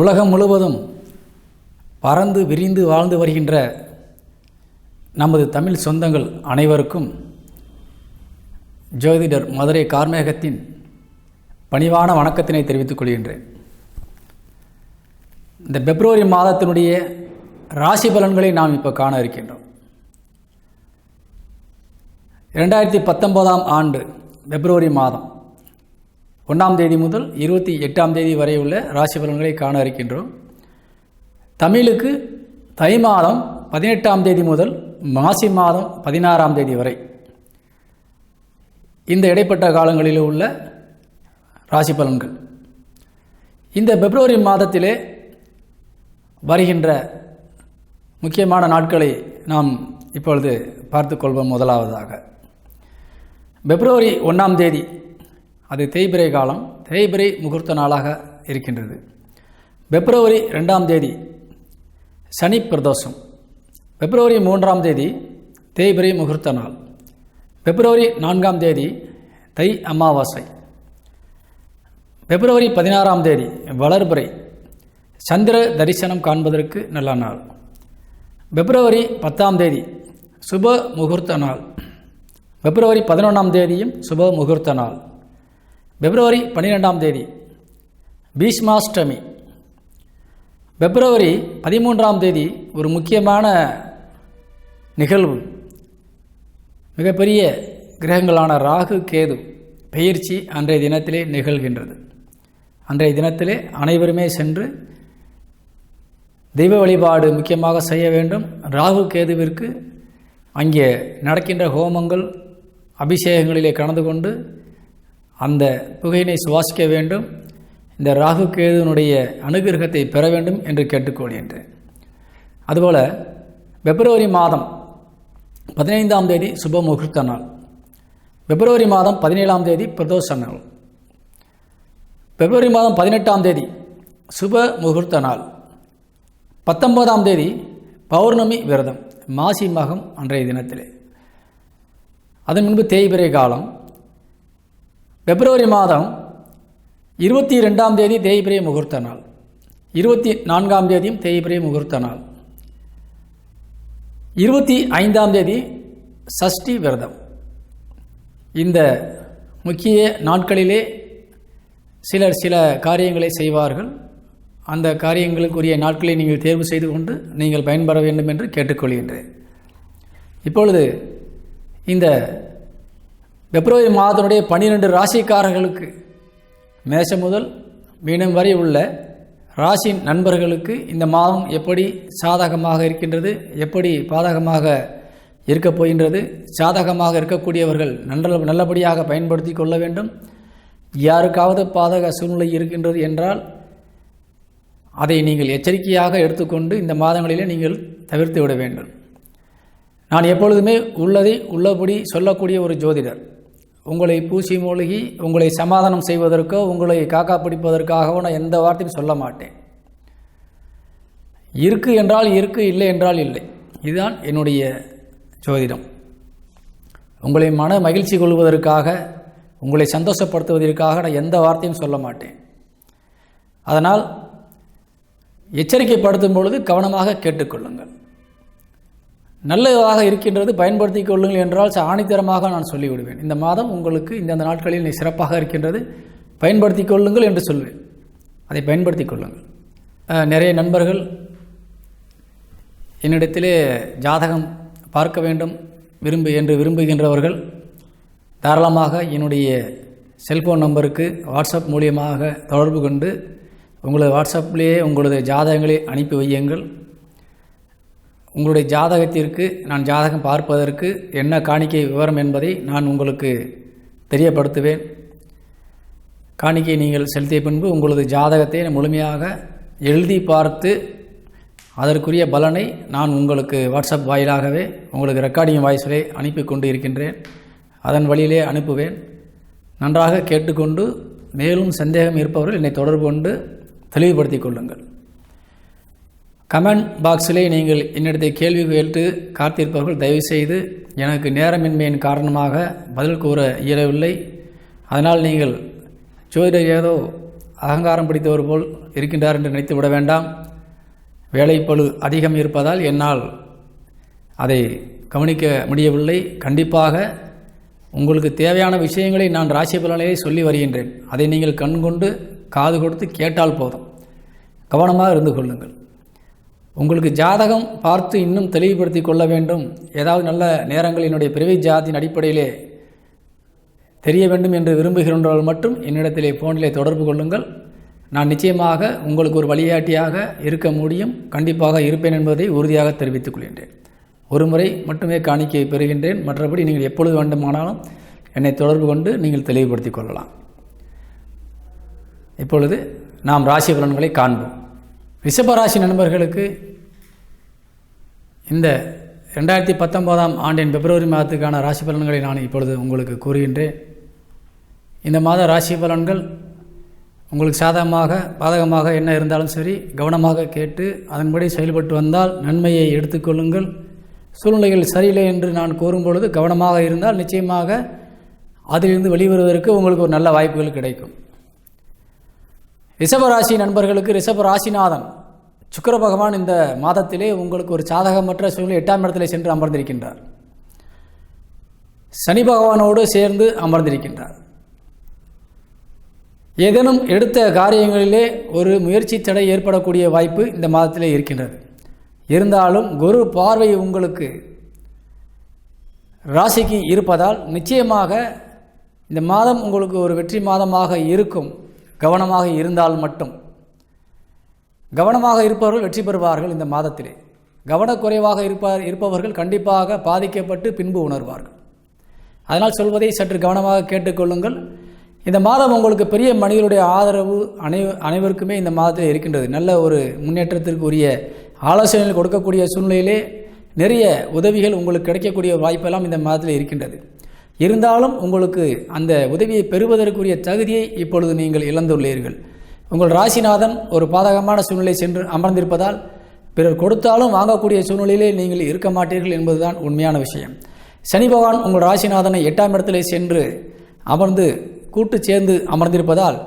உலகம் முழுவதும் பறந்து விரிந்து வாழ்ந்து வருகின்ற நமது தமிழ் சொந்தங்கள் அனைவருக்கும் ஜோதிடர் மதுரை கார்மேகத்தின் பணிவான வணக்கத்தினை தெரிவித்துக் கொள்கின்றேன். இந்த பிப்ரவரி மாதத்தினுடைய ராசி பலன்களை நாம் இப்போ காண இருக்கின்றோம். இரண்டாயிரத்தி பத்தொன்பதாம் ஆண்டு பிப்ரவரி மாதம். ஒன்றாம் தேதி முதல் இருபத்தி எட்டாம் தேதி வரை உள்ள ராசி பலன்களை காண இருக்கின்றோம். தமிழுக்கு தை மாதம் பதினெட்டாம் தேதி முதல் மாசி மாதம் பதினாறாம் தேதி வரை. இந்த இடைப்பட்ட காலங்களில் உள்ள ராசி பலன்கள். இந்த பிப்ரவரி மாதத்திலே வருகின்ற முக்கியமான நாட்களை நாம் இப்பொழுது பார்த்துக்கொள்வோம் முதலாவதாக. பிப்ரவரி ஒன்றாம் தேதி அது தேய்பிரை காலம் தேய்பிரை முகூர்த்த நாளாக இருக்கின்றது. பிப்ரவரி ரெண்டாம் தேதி சனி பிரதோஷம். பிப்ரவரி மூன்றாம் தேதி தேய்பிரை முகூர்த்த நாள். பிப்ரவரி நான்காம் தேதி தை அமாவாசை. பிப்ரவரி பதினாறாம் தேதி வளர்பிறை. சந்திர தரிசனம் காண்பதற்கு நல்ல நாள். பிப்ரவரி பத்தாம் தேதி சுப முகூர்த்த நாள். பிப்ரவரி பதினொன்றாம் தேதியும் சுப முகூர்த்த நாள். பிப்ரவரி பன்னிரெண்டாம் தேதி பீஷ்மாஷ்டமி. பிப்ரவரி பதிமூன்றாம் தேதி ஒரு முக்கியமான நிகழ்வு. மிகப்பெரிய கிரகங்களான ராகு கேது பெயர்ச்சி அன்றைய தினத்திலே நிகழ்கின்றது. அன்றைய தினத்திலே அனைவருமே சென்று தெய்வ வழிபாடு முக்கியமாக செய்ய வேண்டும். ராகு கேதுவிற்கு அங்கே நடக்கின்ற ஹோமங்கள் அபிஷேகங்களிலே கலந்து கொண்டு அந்த புகையினை சுவாசிக்க வேண்டும். இந்த ராகு கேதுனுடைய அனுகிரகத்தை பெற வேண்டும் என்று கேட்டுக்கொள்கின்றேன் அதுபோல் பிப்ரவரி மாதம் பதினைந்தாம் தேதி சுப முகூர்த்த நாள். பிப்ரவரி மாதம் பதினேழாம் தேதி பிரதோஷ நாள். பிப்ரவரி மாதம் பதினெட்டாம் தேதி சுப முகூர்த்த நாள். பத்தொன்பதாம் தேதி பௌர்ணமி விரதம் மாசி மகம் அன்றைய தினத்திலே. அதன் முன்பு தேய்பிரை காலம் பிப்ரவரி மாதம் இருபத்தி ரெண்டாம் தேதி தேய்பிரை முகூர்த்த நாள். இருபத்தி நான்காம் தேதியும் தேய்பிரை முகூர்த்த நாள். இருபத்தி ஐந்தாம் தேதி சஷ்டி விரதம். இந்த முக்கிய நாட்களிலே சிலர் சில காரியங்களை செய்வார்கள். அந்த காரியங்களுக்குரிய நாட்களை நீங்கள் தேர்வு செய்து கொண்டு நீங்கள் பயன்பெற வேண்டும் என்று கேட்டுக்கொள்கின்றேன். இப்பொழுது இந்த பிப்ரவரி மாதத்தினுடைய பன்னிரெண்டு ராசிக்காரர்களுக்கு மேஷம் முதல் மீனம் வரை உள்ள ராசி நண்பர்களுக்கு இந்த மாதம் எப்படி சாதகமாக இருக்கின்றது எப்படி பாதகமாக இருக்கப் போகின்றது சாதகமாக இருக்கக்கூடியவர்கள் நல்ல நல்லபடியாக பயன்படுத்தி கொள்ள வேண்டும். யாருக்காவது பாதக சூழ்நிலை இருக்கின்றது என்றால் அதை நீங்கள் எச்சரிக்கையாக எடுத்துக்கொண்டு இந்த மாதங்களிலே நீங்கள் தவிர்த்து விட வேண்டும். நான் எப்பொழுதுமே உள்ளதை உள்ளபடி சொல்லக்கூடிய ஒரு ஜோதிடர். உங்களை பூசி மூழ்கி உங்களை சமாதானம் செய்வதற்கோ உங்களை காக்கா பிடிப்பதற்காகவோ நான் எந்த வார்த்தையும் சொல்ல மாட்டேன். இருக்கு என்றால் இருக்கு இல்லை என்றால் இல்லை. இதுதான் என்னுடைய ஜோதிடம். உங்களை மன மகிழ்ச்சி கொள்வதற்காக உங்களை சந்தோஷப்படுத்துவதற்காக நான் எந்த வார்த்தையும் சொல்ல மாட்டேன். அதனால் எச்சரிக்கைப்படுத்தும் பொழுது கவனமாக கேட்டுக்கொள்ளுங்கள். நல்லதாக இருக்கின்றது பயன்படுத்தி கொள்ளுங்கள் என்றால் ஆணித்தரமாக நான் சொல்லிவிடுவேன். இந்த மாதம் உங்களுக்கு இந்தந்த நாட்களில் சிறப்பாக இருக்கின்றது பயன்படுத்தி கொள்ளுங்கள் என்று சொல்வேன். அதை பயன்படுத்தி கொள்ளுங்கள். நிறைய நண்பர்கள் என்னிடத்திலே ஜாதகம் பார்க்க வேண்டும் விரும்பு என்று விரும்புகின்றவர்கள் தாராளமாக என்னுடைய செல்ஃபோன் நம்பருக்கு வாட்ஸ்அப் மூலியமாக தொடர்பு கொண்டு உங்களது வாட்ஸ்அப்லேயே உங்களது ஜாதகங்களை அனுப்பி வையுங்கள். உங்களுடைய ஜாதகத்திற்கு நான் ஜாதகம் பார்ப்பதற்கு என்ன காணிக்கை விவரம் என்பதை நான் உங்களுக்கு தெரியப்படுத்துவேன். காணிக்கை நீங்கள் செலுத்திய பின்பு உங்களது ஜாதகத்தை முழுமையாக எழுதி பார்த்து அதற்குரிய பலனை நான் உங்களுக்கு வாட்ஸ்அப் வாயிலாகவே உங்களுக்கு ரெக்கார்டிங் வாய்ஸிலே அனுப்பி கொண்டு இருக்கின்றேன். அதன் வழியிலே அனுப்புவேன். நன்றாக கேட்டுக்கொண்டு மேலும் சந்தேகம் இருப்பவர்கள் என்னை தொடர்பு கொண்டு தெளிவுபடுத்திக் கொள்ளுங்கள். கமெண்ட் பாக்ஸிலே நீங்கள் என்னிடத்தை கேள்வி கேட்டு காத்திருப்பவர்கள் தயவுசெய்து எனக்கு நேரமின்மையின் காரணமாக பதில் கூற இயலவில்லை. அதனால் நீங்கள் ஜோதிடர் ஏதோ அகங்காரம் பிடித்தவர் போல் இருக்கின்றார் என்று நினைத்து விட வேண்டாம். வேலைப்பழு அதிகம் இருப்பதால் என்னால் அதை கவனிக்க முடியவில்லை. கண்டிப்பாக உங்களுக்கு தேவையான விஷயங்களை நான் ராசி பலனையே சொல்லி வருகின்றேன். அதை நீங்கள் கண் கொண்டு காது கொடுத்து கேட்டால் போதும். கவனமாக இருந்து கொள்ளுங்கள். உங்களுக்கு ஜாதகம் பார்த்து இன்னும் தெளிவுபடுத்தி கொள்ள வேண்டும். ஏதாவது நல்ல நேரங்கள் என்னுடைய பிறவி ஜாதியின் அடிப்படையிலே தெரிய வேண்டும் என்று விரும்புகின்றவர்கள் மட்டும் என்னிடத்திலே ஃபோனிலே தொடர்பு கொள்ளுங்கள். நான் நிச்சயமாக உங்களுக்கு ஒரு வழிகாட்டியாக இருக்க முடியும். கண்டிப்பாக இருப்பேன் என்பதை உறுதியாக தெரிவித்துக் கொள்கின்றேன். ஒரு முறை மட்டுமே காணிக்கை பெறுகின்றேன். மற்றபடி நீங்கள் எப்பொழுது வேண்டுமானாலும் என்னை தொடர்பு கொண்டு நீங்கள் தெளிவுபடுத்திக் கொள்ளலாம். இப்பொழுது நாம் ராசி பலன்களை காண்போம். ரிஷபராசி நண்பர்களுக்கு இந்த ரெண்டாயிரத்தி பத்தொன்பதாம் ஆண்டின் பிப்ரவரி மாதத்துக்கான ராசி பலன்களை நான் இப்பொழுது உங்களுக்கு கூறுகின்றேன். இந்த மாத ராசி பலன்கள் உங்களுக்கு சாதகமாக பாதகமாக என்ன இருந்தாலும் சரி கவனமாக கேட்டு அதன்படி செயல்பட்டு வந்தால் நன்மையை எடுத்துக்கொள்ளுங்கள். சூழ்நிலைகள் சரியில்லை என்று நான் கூறும் பொழுது கவனமாக இருந்தால் நிச்சயமாக அதிலிருந்து வெளிவருவதற்கு உங்களுக்கு ஒரு நல்ல வாய்ப்புகள் கிடைக்கும். ரிஷபராசி நண்பர்களுக்கு ரிஷப ராசிநாதன் சுக்கர பகவான் இந்த மாதத்திலே உங்களுக்கு ஒரு சாதகமற்ற சூழ்நிலை எட்டாம் இடத்திலே சென்று அமர்ந்திருக்கின்றார். சனி பகவானோடு சேர்ந்து அமர்ந்திருக்கின்றார். ஏதேனும் எடுத்த காரியங்களிலே ஒரு முயற்சி தடை ஏற்படக்கூடிய வாய்ப்பு இந்த மாதத்திலே இருக்கின்றது. இருந்தாலும் குரு பார்வை உங்களுக்கு ராசிக்கு இருப்பதால் நிச்சயமாக இந்த மாதம் உங்களுக்கு ஒரு வெற்றி மாதமாக இருக்கும். கவனமாக இருந்தால் மட்டும். கவனமாக இருப்பவர்கள் வெற்றி பெறுவார்கள் இந்த மாதத்திலே. கவனக்குறைவாக இருப்பார் இருப்பவர்கள் கண்டிப்பாக பாதிக்கப்பட்டு பின்பு உணர்வார்கள். அதனால் சொல்வதை சற்று கவனமாக கேட்டுக்கொள்ளுங்கள் இந்த மாதம் உங்களுக்கு பெரிய மனிதர்களுடைய ஆதரவு அனை அனைவருக்குமே இந்த மாதத்தில் இருக்கின்றது. நல்ல ஒரு முன்னேற்றத்திற்கு உரிய ஆலோசனைகள் கொடுக்கக்கூடிய சூழ்நிலையிலே நிறைய உதவிகள் உங்களுக்கு கிடைக்கக்கூடிய வாய்ப்பெல்லாம் இந்த மாதத்தில் இருக்கின்றது. இருந்தாலும் உங்களுக்கு அந்த உதவியை பெறுவதற்குரிய தகுதியை இப்பொழுது நீங்கள் இழந்துள்ளீர்கள். உங்கள் ராசிநாதன் ஒரு பாதகமான சூழ்நிலை சென்று அமர்ந்திருப்பதால் பிறர் கொடுத்தாலும் வாங்கக்கூடிய சூழ்நிலையிலே நீங்கள் இருக்க மாட்டீர்கள் என்பதுதான் உண்மையான விஷயம். சனி பகவான் உங்கள் ராசிநாதனை எட்டாம் இடத்திலே சென்று அமர்ந்து கூட்டு சேர்ந்து அமர்ந்திருப்பதால்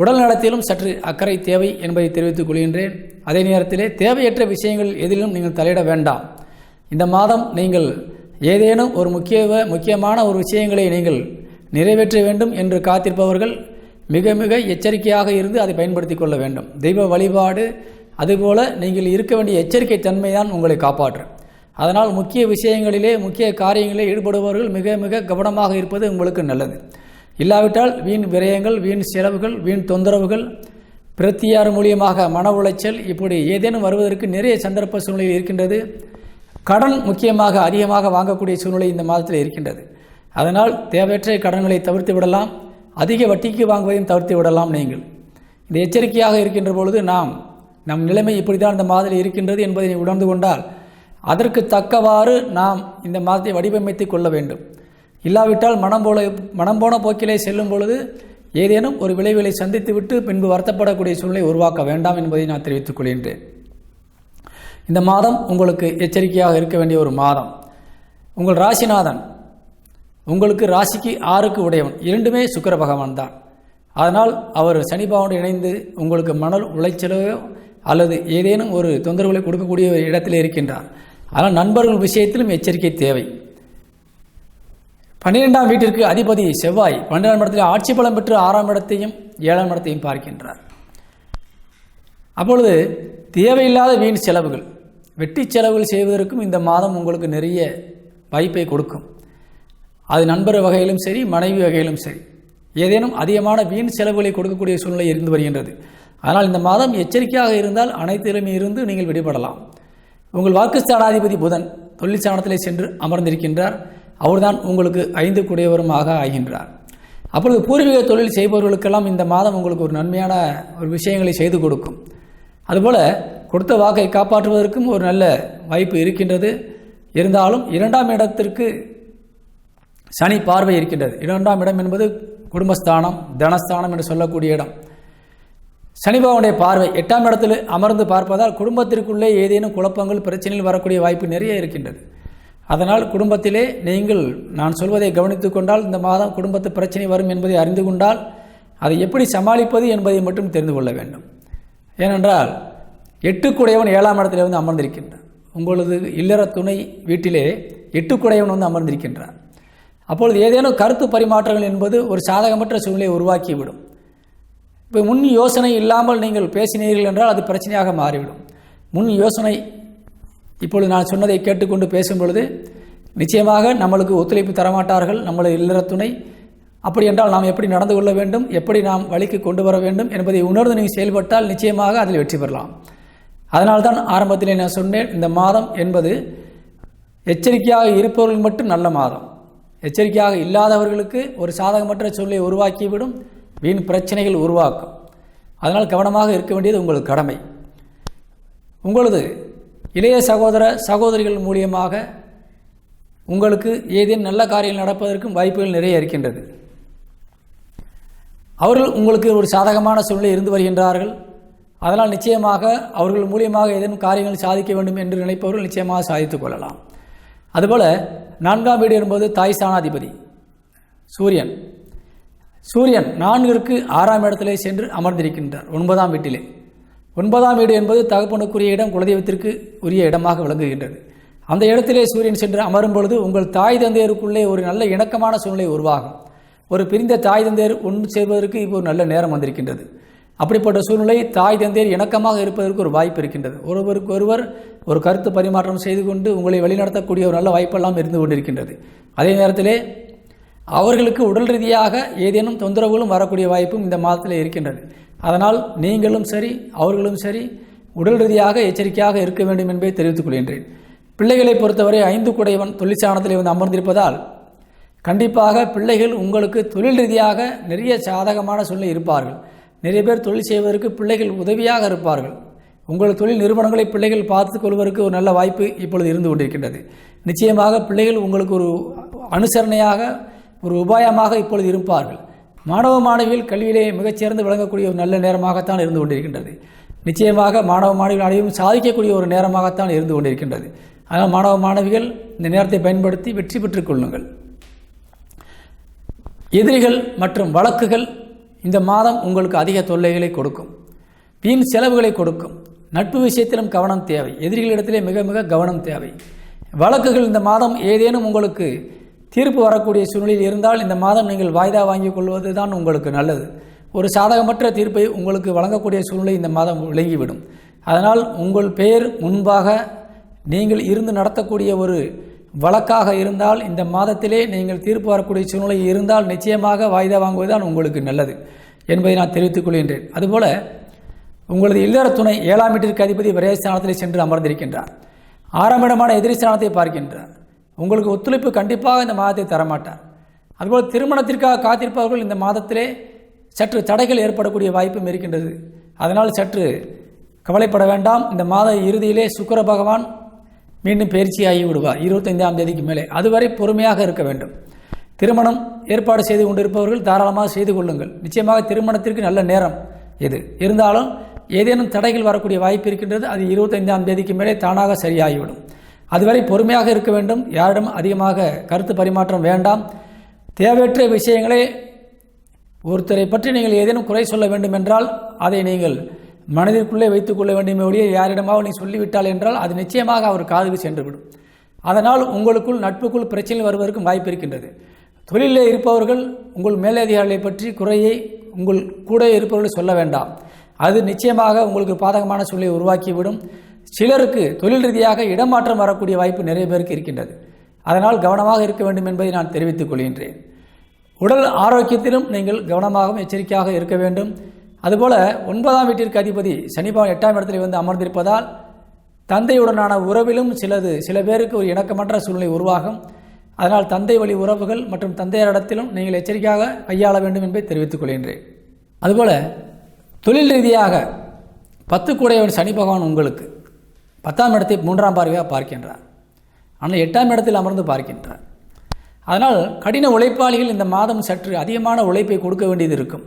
உடல் நலத்திலும் சற்று அக்கறை தேவை என்பதை தெரிவித்துக் கொள்கின்றேன். அதே நேரத்திலே தேவையற்ற விஷயங்கள் எதிலும் நீங்கள் தலையிட வேண்டாம். இந்த மாதம் நீங்கள் ஏதேனும் ஒரு முக்கிய முக்கியமான ஒரு விஷயங்களை நீங்கள் நிறைவேற்ற வேண்டும் என்று காத்திருப்பவர்கள் மிக மிக எச்சரிக்கையாக இருந்து அதை பயன்படுத்தி கொள்ள வேண்டும். தெய்வ வழிபாடு அதுபோல நீங்கள் இருக்க வேண்டிய எச்சரிக்கை தன்மை தான் உங்களை காப்பாற்றும். அதனால் முக்கிய விஷயங்களிலே முக்கிய காரியங்களிலே ஈடுபடுபவர்கள் மிக மிக கவனமாக இருப்பது உங்களுக்கு நல்லது. இல்லாவிட்டால் வீண் விரயங்கள் வீண் செலவுகள் வீண் தொந்தரவுகள் பிரத்தியார் மூலியமாக மன உளைச்சல் இப்படி ஏதேனும் வருவதற்கு நிறைய சந்தர்ப்ப சூழ்நிலை இருக்கின்றது. கடன் முக்கியமாக அதிகமாக வாங்கக்கூடிய சூழ்நிலை இந்த மாதத்தில் இருக்கின்றது. அதனால் தேவையற்ற கடன்களை தவிர்த்து விடலாம் அதிக வட்டிக்கு வாங்குவதையும் தவிர்த்து விடலாம் நீங்கள். இந்த எச்சரிக்கையாக இருக்கின்ற பொழுது நாம் நம் நிலைமை இப்படி தான் இந்த மாதத்தில் இருக்கின்றது என்பதை நீ உணர்ந்து கொண்டால் அதற்கு தக்கவாறு நாம் இந்த மாதத்தை வடிவமைத்து கொள்ள வேண்டும். இல்லாவிட்டால் மனம் போல மனம் போன போக்கிலே செல்லும் பொழுது ஏதேனும் ஒரு விளைவுகளை சந்தித்துவிட்டு பின்பு வருத்தப்படக்கூடிய சூழ்நிலை உருவாக்க வேண்டாம் என்பதை நான் தெரிவித்துக் கொள்கின்றேன். இந்த மாதம் உங்களுக்கு எச்சரிக்கையாக இருக்க வேண்டிய ஒரு மாதம். உங்கள் ராசிநாதன் உங்களுக்கு ராசிக்கு ஆறுக்கு உடையவன். இரண்டுமே சுக்கர பகவான் தான். அதனால் அவர் சனி பகவானோடு இணைந்து உங்களுக்கு மணல் உளைச்சலையோ அல்லது ஏதேனும் ஒரு தொந்தரவுகளை கொடுக்கக்கூடிய ஒரு இடத்தில் இருக்கின்றார். ஆனால் நண்பர்கள் விஷயத்திலும் எச்சரிக்கை தேவை. பன்னிரெண்டாம் வீட்டிற்கு அதிபதி செவ்வாய் பன்னிரெண்டாம் இடத்தில் ஆட்சி பலம் பெற்று ஆறாம் இடத்தையும் ஏழாம் இடத்தையும் பார்க்கின்றார். அப்பொழுது தேவையில்லாத வீண் செலவுகள் வெட்டி செலவுகள் செய்வதற்கும் இந்த மாதம் உங்களுக்கு நிறைய வாய்ப்பை கொடுக்கும். அது நண்பர் வகையிலும் சரி மனைவி வகையிலும் சரி. ஏதேனும் அதிகமான வீண் செலவுகளை கொடுக்கக்கூடிய சூழ்நிலை இருந்து வருகின்றது. ஆனால் இந்த மாதம் எச்சரிக்கையாக இருந்தால் அனைத்திலுமே இருந்து நீங்கள் விடுபடலாம். உங்கள் வாக்குஸ்தானாதிபதி புதன் தொழில் சென்று அமர்ந்திருக்கின்றார். அவர்தான் உங்களுக்கு ஐந்து குடையவருமாக ஆகின்றார். அப்பொழுது பூர்வீக தொழில் செய்பவர்களுக்கெல்லாம் இந்த மாதம் உங்களுக்கு ஒரு நன்மையான ஒரு விஷயங்களை செய்து கொடுக்கும். அதுபோல் கொடுத்த வாக்கை காப்பாற்றுவதற்கும் ஒரு நல்ல வாய்ப்பு இருக்கின்றது. இருந்தாலும் இரண்டாம் இடத்திற்கு சனி பார்வை இருக்கின்றது. இரண்டாம் இடம் என்பது குடும்பஸ்தானம் தனஸ்தானம் என்று சொல்லக்கூடிய இடம். சனிபாவனுடைய பார்வை எட்டாம் இடத்தில் அமர்ந்து பார்ப்பதால் குடும்பத்திற்குள்ளே ஏதேனும் குழப்பங்கள் பிரச்சனையில் வரக்கூடிய வாய்ப்பு நிறைய இருக்கின்றது. அதனால் குடும்பத்திலே நீங்கள் நான் சொல்வதை கவனித்துக் கொண்டால் இந்த மாதம் குடும்பத்து பிரச்சனை வரும் என்பதை அறிந்து கொண்டால் அதை எப்படி சமாளிப்பது என்பதை மட்டும் தெரிந்து கொள்ள வேண்டும். ஏனென்றால் எட்டுக்குடையவன் ஏழாம் இடத்துல வந்து அமர்ந்திருக்கின்றான். உங்களது இல்லற துணை வீட்டிலே எட்டுக்குடையவன் வந்து அமர்ந்திருக்கின்றான். அப்பொழுது ஏதேனும் கருத்து பரிமாற்றங்கள் என்பது ஒரு சாதகமற்ற சூழ்நிலையை உருவாக்கிவிடும். இப்போ முன் யோசனை இல்லாமல் நீங்கள் பேசினீர்கள் என்றால் அது பிரச்சனையாக மாறிவிடும். முன் யோசனை இப்பொழுது நான் சொன்னதை கேட்டுக்கொண்டு பேசும் பொழுது நிச்சயமாக நம்மளுக்கு ஒத்துழைப்பு தரமாட்டார்கள் நம்மளது இல்லற துணை. அப்படி என்றால் நாம் எப்படி நடந்து கொள்ள வேண்டும் எப்படி நாம் வழிக்கு கொண்டு வர வேண்டும் என்பதை உணர்ந்து நீங்கள் செயல்பட்டால் நிச்சயமாக அதில் வெற்றி பெறலாம். அதனால்தான் ஆரம்பத்தில் நான் சொன்னேன் இந்த மாதம் என்பது எச்சரிக்கையாக இருப்பவர்கள் மட்டும் நல்ல மாதம். எச்சரிக்கையாக இல்லாதவர்களுக்கு ஒரு சாதகமற்ற சொல்லை உருவாக்கிவிடும் வீண் பிரச்சனைகள் உருவாக்கும். அதனால் கவனமாக இருக்க வேண்டியது உங்களது கடமை. உங்களது இளைய சகோதர சகோதரிகள் மூலியமாக உங்களுக்கு ஏதேனும் நல்ல காரியங்கள் நடப்பதற்கும் வாய்ப்புகள் நிறைய இருக்கின்றது. அவர்கள் உங்களுக்கு ஒரு சாதகமான சூழ்நிலை இருந்து வருகின்றார்கள். அதனால் நிச்சயமாக அவர்கள் மூலியமாக ஏதேனும் காரியங்கள் சாதிக்க வேண்டும் என்று நினைப்பவர்கள் நிச்சயமாக சாதித்துக் கொள்ளலாம். அதுபோல் நான்காம் வீடு என்பது தாய் ஸ்தானாதிபதி சூரியன். சூரியன் நான்கிற்கு ஆறாம் இடத்திலே சென்று அமர்ந்திருக்கின்றார் ஒன்பதாம் வீட்டிலே. ஒன்பதாம் வீடு என்பது தகப்பனுக்குரிய இடம் குலதெய்வத்திற்கு உரிய இடமாக விளங்குகின்றது. அந்த இடத்திலே சூரியன் சென்று அமரும் பொழுது உங்கள் தாய் தந்தையருக்குள்ளே ஒரு நல்ல இணக்கமான சூழ்நிலை உருவாகும். ஒரு பிரிந்த தாய் தந்தையர் ஒன்று சேர்வதற்கு இப்போ ஒரு நல்ல நேரம் வந்திருக்கின்றது. அப்படிப்பட்ட சூழ்நிலை தாய் தந்தையர் இணக்கமாக இருப்பதற்கு ஒரு வாய்ப்பு இருக்கின்றது. ஒருவருக்கு ஒருவர் ஒரு கருத்து பரிமாற்றம் செய்து கொண்டு உங்களை வழிநடத்தக்கூடிய ஒரு நல்ல வாய்ப்பெல்லாம் இருந்து கொண்டிருக்கின்றது. அதே நேரத்திலே அவர்களுக்கு உடல் ரீதியாக ஏதேனும் தொந்தரவுகளும் வரக்கூடிய வாய்ப்பும் இந்த மாதத்தில் இருக்கின்றது. அதனால் நீங்களும் சரி அவர்களும் சரி உடல் ரீதியாக எச்சரிக்கையாக இருக்க வேண்டும் என்பதை தெரிவித்துக் கொள்கின்றேன். பிள்ளைகளை பொறுத்தவரை ஐந்து குடையவன் தொழிற்சாணத்தில் வந்து அமர்ந்திருப்பதால் கண்டிப்பாக பிள்ளைகள் உங்களுக்கு தொழில் ரீதியாக நிறைய சாதகமான சூழ்நிலை இருப்பார்கள். நிறைய பேர் தொழில் செய்வதற்கு பிள்ளைகள் உதவியாக இருப்பார்கள். உங்கள் தொழில் நிறுவனங்களை பிள்ளைகள் பார்த்து கொள்வதற்கு ஒரு நல்ல வாய்ப்பு இப்பொழுது இருந்து கொண்டிருக்கின்றது. நிச்சயமாக பிள்ளைகள் உங்களுக்கு ஒரு அனுசரணையாக ஒரு உபாயமாக இப்பொழுது இருப்பார்கள். மாணவ மாணவிகள் கல்வியிலே மிகச்சிறந்து விளங்கக்கூடிய ஒரு நல்ல நேரமாகத்தான் இருந்து கொண்டிருக்கின்றது. நிச்சயமாக மாணவ மாணவிகள் அனைவரும் சாதிக்கக்கூடிய ஒரு நேரமாகத்தான் இருந்து கொண்டிருக்கின்றது. அதனால் மாணவ மாணவிகள் இந்த நேரத்தை பயன்படுத்தி வெற்றி பெற்றுக் கொள்ளுங்கள். எதிரிகள் மற்றும் வழக்குகள் இந்த மாதம் உங்களுக்கு அதிக தொல்லைகளை கொடுக்கும். வீண் செலவுகளை கொடுக்கும். நட்பு விஷயத்திலும் கவனம் தேவை. எதிரிகளிடத்திலே மிக மிக கவனம் தேவை. வழக்குகள் இந்த மாதம் ஏதேனும் உங்களுக்கு தீர்ப்பு வரக்கூடிய சூழ்நிலையில் இருந்தால் இந்த மாதம் நீங்கள் வாய்தா வாங்கிக் கொள்வது தான் உங்களுக்கு நல்லது. ஒரு சாதகமற்ற தீர்ப்பை உங்களுக்கு வழங்கக்கூடிய சூழ்நிலை இந்த மாதம் விளங்கிவிடும். அதனால் உங்கள் பெயர் முன்பாக நீங்கள் இருந்து நடத்தக்கூடிய ஒரு வழக்காக இருந்தால் இந்த மாதத்திலே நீங்கள் தீர்ப்பு வரக்கூடிய சூழ்நிலை இருந்தால் நிச்சயமாக வாய்தா வாங்குவதுதான் உங்களுக்கு நல்லது என்பதை நான் தெரிவித்துக் கொள்கின்றேன். அதுபோல உங்களது இல்லற துணை ஏழாம் வீட்டிற்கு அதிபதி விரயஸ்தானத்தில் சென்று அமர்ந்திருக்கின்றார். ஆறாம் இடமான எதிரி ஸ்தானத்தை பார்க்கின்றார். உங்களுக்கு ஒத்துழைப்பு கண்டிப்பாக இந்த மாதத்தை தரமாட்டார். அதுபோல் திருமணத்திற்காக காத்திருப்பவர்கள் இந்த மாதத்திலே சற்று தடைகள் ஏற்படக்கூடிய வாய்ப்பும் இருக்கின்றது. அதனால் சற்று கவலைப்பட வேண்டாம். இந்த மாத இறுதியிலே சுக்கர பகவான் மீண்டும் பயிற்சியாகி விடுவார் இருபத்தைந்தாம் தேதிக்கு மேலே. அதுவரை பொறுமையாக இருக்க வேண்டும். திருமணம் ஏற்பாடு செய்து கொண்டிருப்பவர்கள் தாராளமாக செய்து கொள்ளுங்கள். நிச்சயமாக திருமணத்திற்கு நல்ல நேரம் இது இருந்தாலும் ஏதேனும் தடைகள் வரக்கூடிய வாய்ப்பு இருக்கின்றது. அது இருபத்தைந்தாம் தேதிக்கு மேலே தானாக சரியாகிவிடும். அதுவரை பொறுமையாக இருக்க வேண்டும். யாரிடம் அதிகமாக கருத்து பரிமாற்றம் வேண்டாம். தேவையற்ற விஷயங்களை ஒருத்தரை பற்றி நீங்கள் ஏதேனும் குறை சொல்ல வேண்டும் என்றால் அதை நீங்கள் மனதிற்குள்ளே வைத்துக் கொள்ள வேண்டுமே ஒழிய யாரிடமாவது நீ சொல்லிவிட்டால் என்றால் அது நிச்சயமாக அவர் காதுக்கு சென்றுவிடும். அதனால் உங்களுக்குள் நட்புக்குள் பிரச்சனை வருவதற்கும் வாய்ப்பு இருக்கின்றது. தொழிலில் இருப்பவர்கள் உங்கள் மேலதிகாரிகளை பற்றி குறையை உங்கள் கூட இருப்பவர்களை சொல்ல வேண்டாம். அது நிச்சயமாக உங்களுக்கு பாதகமான சூழலை உருவாக்கிவிடும். சிலருக்கு தொழில் ரீதியாக இடமாற்றம் வரக்கூடிய வாய்ப்பு நிறைய பேருக்கு இருக்கின்றது. அதனால் கவனமாக இருக்க வேண்டும் என்பதை நான் தெரிவித்துக் கொள்கின்றேன். உடல் ஆரோக்கியத்திலும் நீங்கள் கவனமாகவும் எச்சரிக்கையாக இருக்க வேண்டும். அதுபோல் ஒன்பதாம் வீட்டிற்கு அதிபதி சனிபாவன் எட்டாம் இடத்தில் வந்து அமர்ந்திருப்பதால் தந்தையுடனான உறவிலும் சிலது சில பேருக்கு ஒரு இணக்கமற்ற சூழ்நிலை உருவாகும். அதனால் தந்தை வழி உறவுகள் மற்றும் தந்தையரிடத்திலும் நீங்கள் எச்சரிக்கையாக கையாள வேண்டும் என்பதை தெரிவித்துக் கொள்கின்றேன். அதுபோல் தொழில் ரீதியாக பத்து கூடையவன் சனி பகவான் உங்களுக்கு பத்தாம் இடத்தை மூன்றாம் பார்வையாக பார்க்கின்றார். ஆனால் எட்டாம் இடத்தில் அமர்ந்து பார்க்கின்றார். அதனால் கடின உழைப்பாளிகள் இந்த மாதம் சற்று அதிகமான உழைப்பை கொடுக்க வேண்டியது இருக்கும்.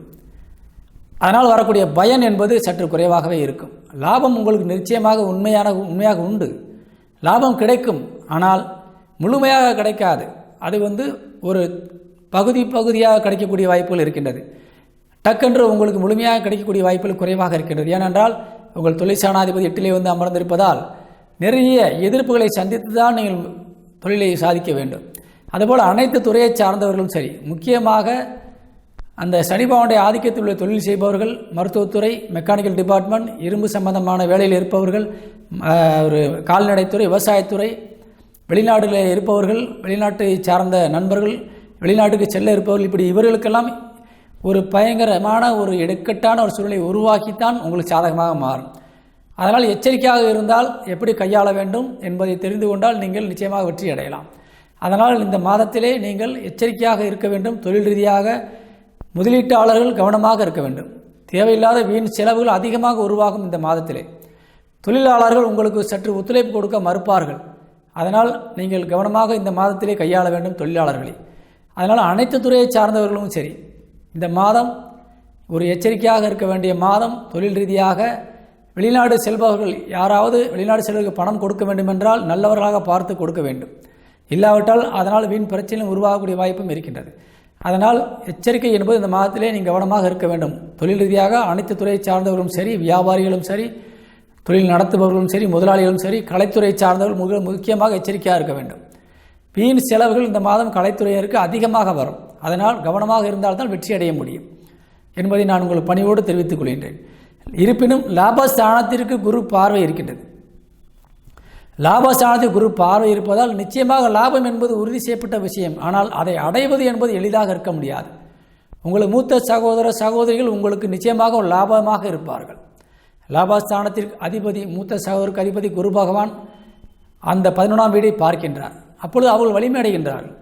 அதனால் வரக்கூடிய பயன் என்பது சற்று குறைவாகவே இருக்கும். லாபம் உங்களுக்கு நிச்சயமாக உண்மையான உண்மையாக உண்டு. லாபம் கிடைக்கும் ஆனால் முழுமையாக கிடைக்காது. அது வந்து ஒரு பகுதி பகுதியாக கிடைக்கக்கூடிய வாய்ப்புகள் இருக்கின்றது. டக்கென்று உங்களுக்கு முழுமையாக கிடைக்கக்கூடிய வாய்ப்புகள் குறைவாக இருக்கின்றது. ஏனென்றால் உங்கள் தொழிற்சாணாதிபதி எட்டிலே வந்து அமர்ந்திருப்பதால் நிறைய எதிர்ப்புகளை சந்தித்து தான் நீங்கள் தொழிலை சாதிக்க வேண்டும். அதுபோல் அனைத்து துறையை சார்ந்தவர்களும் சரி முக்கியமாக அந்த சனிபவனுடைய ஆதிக்கத்தில் உள்ள தொழில் செய்பவர்கள் மருத்துவத்துறை மெக்கானிக்கல் டிபார்ட்மெண்ட் இரும்பு சம்பந்தமான வேலையில் இருப்பவர்கள் ஒரு கால்நடைத்துறை விவசாயத்துறை வெளிநாடுகளில் இருப்பவர்கள் வெளிநாட்டை சார்ந்த நண்பர்கள் வெளிநாட்டுக்கு செல்ல இருப்பவர்கள் இப்படி இவர்களுக்கெல்லாம் ஒரு பயங்கரமான ஒரு இடுக்கட்டான ஒரு சூழ்நிலை உருவாக்கித்தான் உங்களுக்கு சாதகமாக மாறும். அதனால் எச்சரிக்கையாக இருந்தால் எப்படி கையாள வேண்டும் என்பதை தெரிந்து கொண்டால் நீங்கள் நிச்சயமாக வெற்றி அடையலாம் அதனால் இந்த மாதத்திலே நீங்கள் எச்சரிக்கையாக இருக்க வேண்டும். தொழில் ரீதியாக முதலீட்டாளர்கள் கவனமாக இருக்க வேண்டும். தேவையில்லாத வீண் செலவுகள் அதிகமாக உருவாகும் இந்த மாதத்திலே. தொழிலாளர்கள் உங்களுக்கு சற்று ஒத்துழைப்பு கொடுக்க மறுப்பார்கள். அதனால் நீங்கள் கவனமாக இந்த மாதத்திலே கையாள வேண்டும் தொழிலாளர்களை. அதனால் அனைத்து துறையை சார்ந்தவர்களும் சரி இந்த மாதம் ஒரு எச்சரிக்கையாக இருக்க வேண்டிய மாதம் தொழில் ரீதியாக வெளிநாடு செல்பவர்கள் யாராவது வெளிநாடு செல்வதற்கு பணம் கொடுக்க வேண்டுமென்றால் நல்லவர்களாக பார்த்து கொடுக்க வேண்டும். இல்லாவிட்டால் அதனால் வீண் பிரச்சனை உருவாகக்கூடிய வாய்ப்பும் இருக்கின்றது. அதனால் எச்சரிக்கை என்பது இந்த மாதத்திலே நீங்கள் கவனமாக இருக்க வேண்டும். தொழில் ரீதியாக அனைத்து துறையை சார்ந்தவர்களும் சரி வியாபாரிகளும் சரி தொழில் நடத்துபவர்களும் சரி முதலாளிகளும் சரி கலைத்துறை சார்ந்தவர்கள் மிக முக்கியமாக எச்சரிக்கையாக இருக்க வேண்டும். வீண் செலவுகள் இந்த மாதம் கலைத்துறையினருக்கு அதிகமாக வரும். அதனால் கவனமாக இருந்தால்தான் வெற்றி அடைய முடியும் என்பதை நான் உங்கள் பணியோடு தெரிவித்துக் கொள்கின்றேன். இருப்பினும் லாபஸ்தானத்திற்கு குரு பார்வை இருக்கின்றது. லாபஸ்தானத்தில் குரு பார்வை இருப்பதால் நிச்சயமாக லாபம் என்பது உறுதி செய்யப்பட்ட விஷயம். ஆனால் அதை அடைவது என்பது எளிதாக இருக்க முடியாது. உங்கள் மூத்த சகோதர சகோதரிகள் உங்களுக்கு நிச்சயமாக ஒரு லாபமாக இருப்பார்கள். லாபஸ்தானத்திற்கு அதிபதி மூத்த சகோதரருக்கு அதிபதி குரு பகவான் அந்த பதினொன்றாம் வீடை பார்க்கின்றார். அப்பொழுது அவர்கள் வலிமை அடைகின்றார்கள்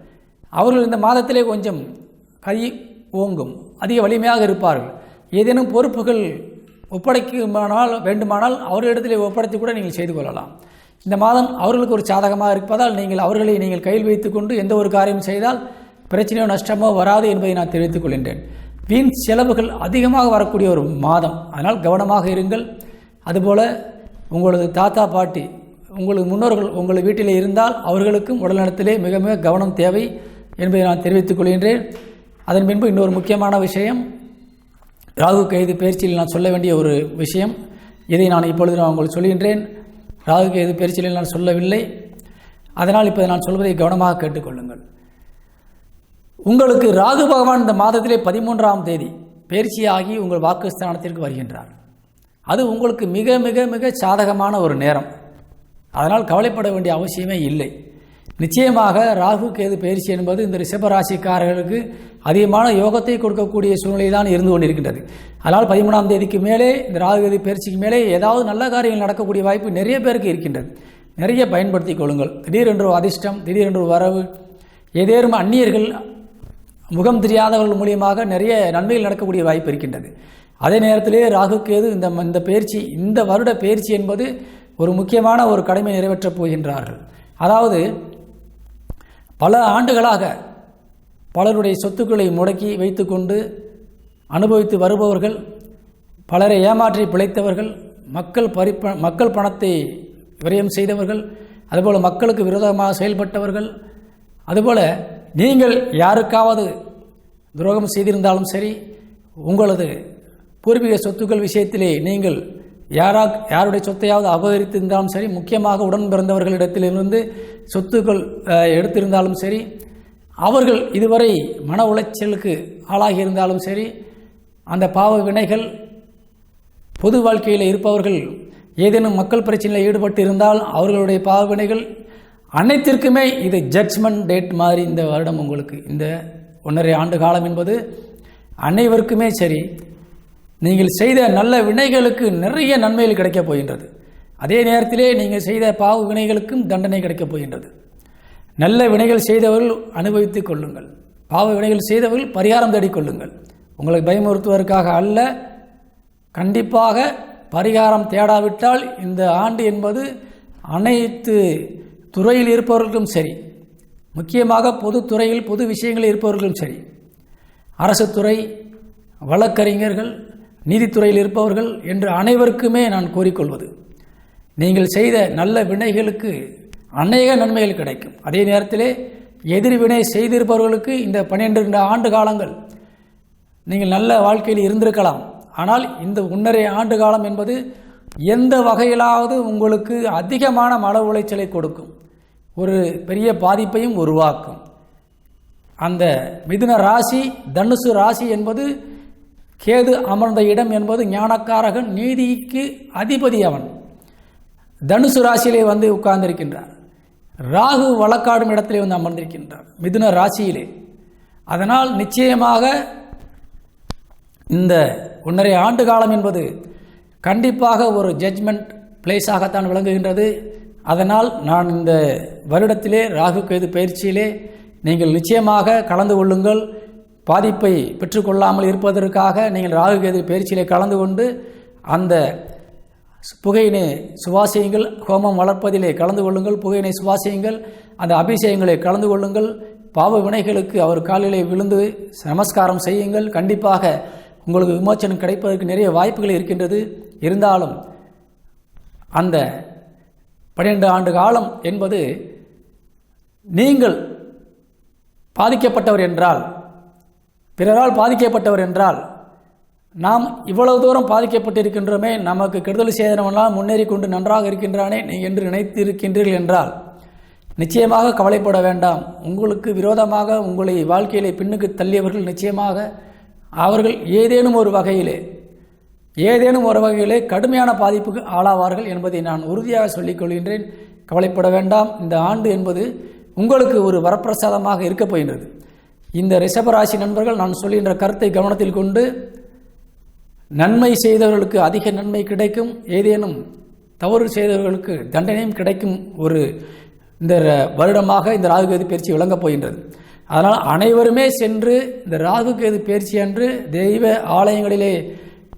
அவர்கள் இந்த மாதத்திலே கொஞ்சம் கை ஓங்கும் அதிக வலிமையாக இருப்பார்கள். ஏதேனும் பொறுப்புகள் ஒப்படைக்குமானால் வேண்டுமானால் அவர்களிடத்திலே ஒப்படைத்து கூட நீங்கள் செய்து கொள்ளலாம். இந்த மாதம் அவர்களுக்கு ஒரு சாதகமாக இருப்பதால் நீங்கள் அவர்களை நீங்கள் கையில் வைத்துக்கொண்டு எந்த ஒரு காரியம் செய்தால் பிரச்சனையோ நஷ்டமோ வராது என்பதை நான் தெரிவித்துக் கொள்கின்றேன். வீண் செலவுகள் அதிகமாக வரக்கூடிய ஒரு மாதம். அதனால் கவனமாக இருங்கள். அதுபோல் உங்களது தாத்தா பாட்டி உங்களது முன்னோர்கள் உங்கள் வீட்டிலே இருந்தால் அவர்களுக்கும் உடல்நலத்திலே மிக மிக கவனம் தேவை என்பதை நான் தெரிவித்துக் கொள்கின்றேன். அதன் பின்பு இன்னொரு முக்கியமான விஷயம். ராகு கைது பயிற்சியில் நான் சொல்ல வேண்டிய ஒரு விஷயம். இதை நான் இப்பொழுது நான் உங்களுக்கு சொல்கின்றேன். ராகுக்கு எது பயிற்சியில் நான் சொல்லவில்லை. அதனால் இப்போ நான் சொல்வதை கவனமாக கேட்டுக்கொள்ளுங்கள். உங்களுக்கு ராகு பகவான் இந்த மாதத்திலே பதிமூன்றாம் தேதி பயிற்சியாகி உங்கள் வாக்குஸ்தானத்திற்கு வருகின்றார். அது உங்களுக்கு மிக மிக மிக சாதகமான ஒரு நேரம். அதனால் கவலைப்பட வேண்டிய அவசியமே இல்லை. நிச்சயமாக ராகு கேது பயிற்சி என்பது இந்த ரிஷபராசிக்காரர்களுக்கு அதிகமான யோகத்தை கொடுக்கக்கூடிய சூழ்நிலை தான் இருந்து கொண்டிருக்கின்றது. அதனால் பதிமூணாம் தேதிக்கு மேலே இந்த ராகு கேது பயிற்சிக்கு மேலே ஏதாவது நல்ல காரியங்கள் நடக்கக்கூடிய வாய்ப்பு நிறைய பேருக்கு இருக்கின்றது. நிறைய பயன்படுத்தி கொள்ளுங்கள். திடீரென்று ஒரு அதிர்ஷ்டம் திடீரென்று வரவு. ஏதேனும் அந்நியர்கள் முகம் தெரியாதவர்கள் மூலியமாக நிறைய நன்மைகள் நடக்கக்கூடிய வாய்ப்பு இருக்கின்றது. அதே நேரத்திலே ராகு கேது இந்த இந்த பயிற்சி இந்த வருட பயிற்சி என்பது ஒரு முக்கியமான ஒரு கடமை நிறைவேற்றப் போகின்றார்கள். அதாவது பல ஆண்டுகளாக பலருடைய சொத்துக்களை முடக்கி வைத்துக்கொண்டு அனுபவித்து வருபவர்கள் பலரை ஏமாற்றி பிழைத்தவர்கள் மக்கள் பறிப்ப மக்கள் பணத்தை விரயம் செய்தவர்கள் அதுபோல் மக்களுக்கு விரோதமாக செயல்பட்டவர்கள் அதுபோல் நீங்கள் யாருக்காவது துரோகம் செய்திருந்தாலும் சரி உங்களது பூர்வீக சொத்துக்கள் விஷயத்திலே நீங்கள் யாரா யாருடைய சொத்தையாவது அபகரித்திருந்தாலும் சரி முக்கியமாக உடன் பிறந்தவர்களிடத்திலிருந்து சொத்துக்கள் எடுத்திருந்தாலும் சரி அவர்கள் இதுவரை மன உளைச்சலுக்கு ஆளாகி இருந்தாலும் சரி அந்த பாவ வினைகள் பொது வாழ்க்கையில் இருப்பவர்கள் ஏதேனும் மக்கள் பிரச்சனையில் ஈடுபட்டு இருந்தால் அவர்களுடைய பாவவினைகள் அனைத்திற்குமே இது ஜட்ஜ்மெண்ட் டேட் மாதிரி இந்த வருடம் உங்களுக்கு இந்த ஒன்றரை ஆண்டு காலம் என்பது அனைவருக்குமே சரி நீங்கள் செய்த நல்ல வினைகளுக்கு நிறைய நன்மைகள் கிடைக்கப் போகின்றது. அதே நேரத்திலே நீங்கள் செய்த பாவ வினைகளுக்கும் தண்டனை கிடைக்கப் போகின்றது. நல்ல வினைகள் செய்தவர்கள் அனுபவித்துக் கொள்ளுங்கள். பாவ வினைகள் செய்தவர்கள் பரிகாரம் தேடிக்கொள்ளுங்கள் உங்களை பயமுறுத்துவதற்காக அல்ல கண்டிப்பாக பரிகாரம் தேடாவிட்டால் இந்த ஆண்டு என்பது அனைத்து துறையில் இருப்பவர்களுக்கும் சரி முக்கியமாக பொதுத்துறையில் பொது விஷயங்களில் இருப்பவர்களும் சரி. அரசு துறை வழக்கறிஞர்கள் நீதித்துறையில் இருப்பவர்கள் என்று அனைவருக்குமே நான் கூறிக்கொள்வது. நீங்கள் செய்த நல்ல வினைகளுக்கு அநேக நன்மைகள் கிடைக்கும். அதே நேரத்திலே எதிர்வினை செய்திருப்பவர்களுக்கு இந்த பன்னிரண்டு ஆண்டு காலங்கள் நீங்கள் நல்ல வாழ்க்கையில் இருந்திருக்கலாம். ஆனால் இந்த ஒன்றரை ஆண்டு காலம் என்பது எந்த வகையிலாவது உங்களுக்கு அதிகமான மன உளைச்சலை கொடுக்கும். ஒரு பெரிய பாதிப்பையும் உருவாக்கும். அந்த மிதுன ராசி தனுசு ராசி என்பது கேது அமர்ந்த இடம் என்பது ஞானக்காரகன் நீதிக்கு அதிபதி அவன் தனுசு ராசியிலே வந்து உட்கார்ந்திருக்கின்றார். ராகு வழக்காடும் இடத்திலே வந்து அமர்ந்திருக்கின்றார். மிதுன ராசியிலே. அதனால் நிச்சயமாக இந்த ஒன்றரை ஆண்டு காலம் என்பது கண்டிப்பாக ஒரு ஜட்ஜ்மெண்ட் பிளேஸாகத்தான் விளங்குகின்றது. அதனால் நான் இந்த வருடத்திலே ராகு கேது பயிற்சியிலே நீங்கள் நிச்சயமாக கலந்து கொள்ளுங்கள். பாதிப்பை பெற்றுக்கொள்ளாமல் இருப்பதற்காக நீங்கள் ராகு கேது பயிற்சியிலே கலந்து கொண்டு அந்த புகையினை சுவாசியுங்கள் ஹோமம் வளர்ப்பதிலே கலந்து கொள்ளுங்கள் புகையினை சுவாசியுங்கள் அந்த அபிஷேகங்களை கலந்து கொள்ளுங்கள் பாவ வினைகளுக்கு அவர் காலிலே விழுந்து நமஸ்காரம் செய்யுங்கள். கண்டிப்பாக உங்களுக்கு விமோச்சனம் கிடைப்பதற்கு நிறைய வாய்ப்புகள் இருக்கின்றது. இருந்தாலும் அந்த பன்னிரெண்டு ஆண்டு காலம் என்பது நீங்கள் பாதிக்கப்பட்டவர் என்றால் பிறரால் பாதிக்கப்பட்டவர் என்றால் நாம் இவ்வளவு தூரம் பாதிக்கப்பட்டிருக்கின்றோமே நமக்கு கெடுதல் செய்தவனால் முன்னேறி கொண்டு நன்றாக இருக்கின்றானே நீ என்று நினைத்திருக்கின்றீர்கள் என்றால் நிச்சயமாக கவலைப்பட வேண்டாம். உங்களுக்கு விரோதமாக உங்களை வாழ்க்கையிலே பின்னுக்கு தள்ளியவர்கள் நிச்சயமாக அவர்கள் ஏதேனும் ஒரு வகையிலே ஏதேனும் ஒரு வகையிலே கடுமையான பாதிப்புக்கு ஆளாவார்கள் என்பதை நான் உறுதியாக சொல்லிக் கொள்கின்றேன். கவலைப்பட வேண்டாம். இந்த ஆண்டு என்பது உங்களுக்கு ஒரு வரப்பிரசாதமாக இருக்கப் போகின்றது. இந்த ரிஷபராசி நண்பர்கள் நான் சொல்கின்ற கருத்தை கவனத்தில் கொண்டு நன்மை செய்தவர்களுக்கு அதிக நன்மை கிடைக்கும் ஏதேனும் தவறு செய்தவர்களுக்கு தண்டனையும் கிடைக்கும் ஒரு இந்த வருடமாக இந்த ராகுகேது பயிற்சி விளங்கப் போகின்றது. அதனால் அனைவருமே சென்று இந்த ராகுகேது பயிற்சி அன்று தெய்வ ஆலயங்களிலே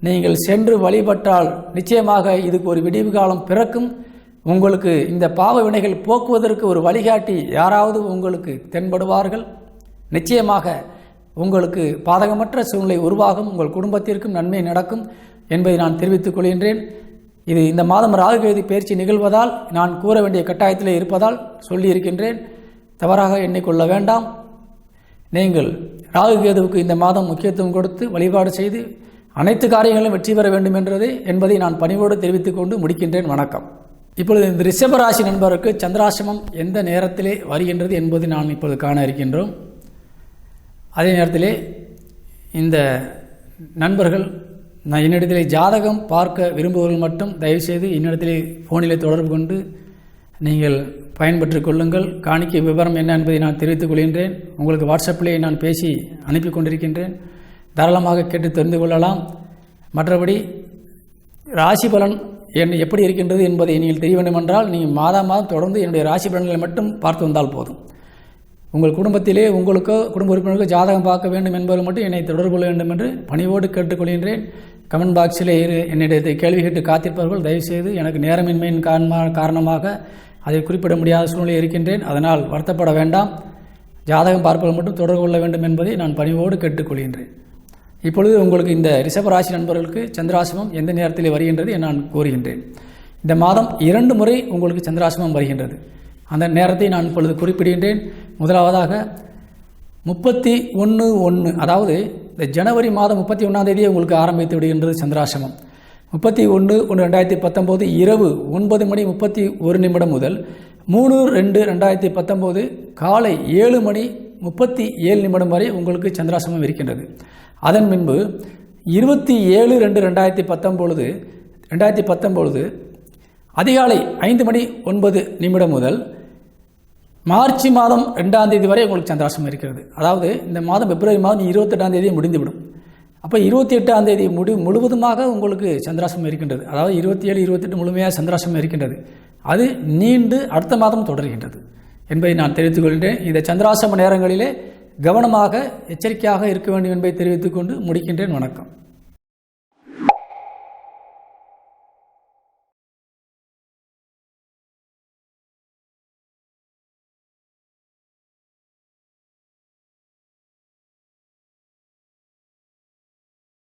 நீங்கள் சென்று வழிபட்டால் நிச்சயமாக இதுக்கு ஒரு விடிவு காலம் பிறக்கும். உங்களுக்கு இந்த பாவ வினைகள் போக்குவதற்கு ஒரு வழிகாட்டி யாராவது உங்களுக்கு தென்படுவார்கள். நிச்சயமாக உங்களுக்கு பாதகமற்ற சூழ்நிலை உருவாகும் உங்கள் குடும்பத்திற்கும் நன்மை நடக்கும் என்பதை நான் தெரிவித்துக் கொள்கின்றேன். இது இந்த மாதம் ராகுகேது பயிற்சி நிகழ்வதால் நான் கூற வேண்டிய கட்டாயத்தில் இருப்பதால் சொல்லியிருக்கின்றேன். தவறாக எண்ணிக்கொள்ள வேண்டாம். நீங்கள் ராகுகேதுவுக்கு இந்த மாதம் முக்கியத்துவம் கொடுத்து வழிபாடு செய்து அனைத்து காரியங்களும் வெற்றி பெற வேண்டும் என்றது என்பதை நான் பணிவோடு தெரிவித்துக் கொண்டு முடிக்கின்றேன். வணக்கம். இப்பொழுது இந்த ரிஷபராசி நண்பருக்கு சந்திராசிரமம் எந்த நேரத்திலே வருகின்றது என்பது நான் இப்பொழுது காண இருக்கின்றோம். அதே நேரத்திலே இந்த நண்பர்கள் நான் என்னிடத்திலே ஜாதகம் பார்க்க விரும்புபவர்கள் மட்டும் தயவுசெய்து என்னிடத்திலே ஃபோனில் தொடர்பு கொண்டு நீங்கள் பயன்பெற்று கொள்ளுங்கள். காணிக்கை விவரம் என்ன என்பதை நான் தெரிவித்துக் கொள்கின்றேன். உங்களுக்கு வாட்ஸ்அப்பிலே நான் பேசி அனுப்பி கொண்டிருக்கின்றேன். தாராளமாக கேட்டு தெரிந்து கொள்ளலாம். மற்றபடி ராசி பலன் என்ன எப்படி இருக்கின்றது என்பதை நீங்கள் தெரிய வேண்டுமென்றால் நீங்கள் மாதம் மாதம் தொடர்ந்து என்னுடைய ராசி பலன்களை மட்டும் பார்த்து வந்தால் போதும். உங்கள் குடும்பத்திலே உங்களுக்கோ குடும்ப உறுப்பினருக்கோ ஜாதகம் பார்க்க வேண்டும் என்பது மட்டும் என்னை தொடர்பு கொள்ள வேண்டும் என்று பணிவோடு கேட்டுக்கொள்கின்றேன். கமெண்ட் பாக்ஸில் இரு என்னிடத்தை கேள்வி கேட்டு காத்திருப்பவர்கள் தயவுசெய்து எனக்கு நேரமின்மையின் காரணமா காரணமாக அதை குறிப்பிட முடியாத சூழ்நிலை இருக்கின்றேன். அதனால் வருத்தப்பட வேண்டாம். ஜாதகம் பார்ப்பது மட்டும் தொடர்பு கொள்ள வேண்டும் என்பதை நான் பணிவோடு கேட்டுக்கொள்கின்றேன். இப்பொழுது உங்களுக்கு இந்த ரிஷபராசி நண்பர்களுக்கு சந்திராசிரமம் எந்த நேரத்தில் வருகின்றது என நான் கூறுகின்றேன். இந்த மாதம் இரண்டு முறை உங்களுக்கு சந்திராசிரமம் வருகின்றது. அந்த நேரத்தை நான் இப்பொழுது குறிப்பிடுகின்றேன். முதலாவதாக முப்பத்தி ஒன்று ஒன்று அதாவது இந்த ஜனவரி மாதம் முப்பத்தி ஒன்றாந்தேதியே உங்களுக்கு ஆரம்பித்து விடுகின்றது சந்திராசிரமம். முப்பத்தி ஒன்று ஒன்று ரெண்டாயிரத்தி பத்தொம்போது இரவு ஒன்பது மணி முப்பத்தி ஒரு நிமிடம் முதல் மூணு ரெண்டு ரெண்டாயிரத்தி பத்தொம்போது காலை ஏழு மணி முப்பத்தி ஏழு நிமிடம் வரை உங்களுக்கு சந்திராசிரமம் இருக்கின்றது. அதன் பின்பு இருபத்தி ஏழு ரெண்டு ரெண்டாயிரத்தி பத்தொம்பொழுது ரெண்டாயிரத்தி பத்தொம்பொழுது அதிகாலை ஐந்து மணி ஒன்பது நிமிடம் முதல் மார்ச் மாதம் ரெண்டாம் தேதி வரை உங்களுக்கு சந்திராசம் இருக்கிறது. அதாவது இந்த மாதம் பிப்ரவரி மாதம் இருபத்தெட்டாம் தேதி முடிந்துவிடும். அப்போ இருபத்தி எட்டாம் தேதி முடி முழுவதுமாக உங்களுக்கு சந்திராசம் இருக்கின்றது. அதாவது இருபத்தி ஏழு இருபத்தெட்டு முழுமையாக சந்திராசம் இருக்கின்றது. அது நீண்டு அடுத்த மாதம் தொடர்கின்றது. என்பதை நான் தெரிவித்துக் கொள்கிறேன் இந்த சந்திராசம நேரங்களிலே கவனமாக எச்சரிக்கையாக இருக்க வேண்டும் என்பதை தெரிவித்துக்கொண்டு முடிக்கின்றேன். வணக்கம்.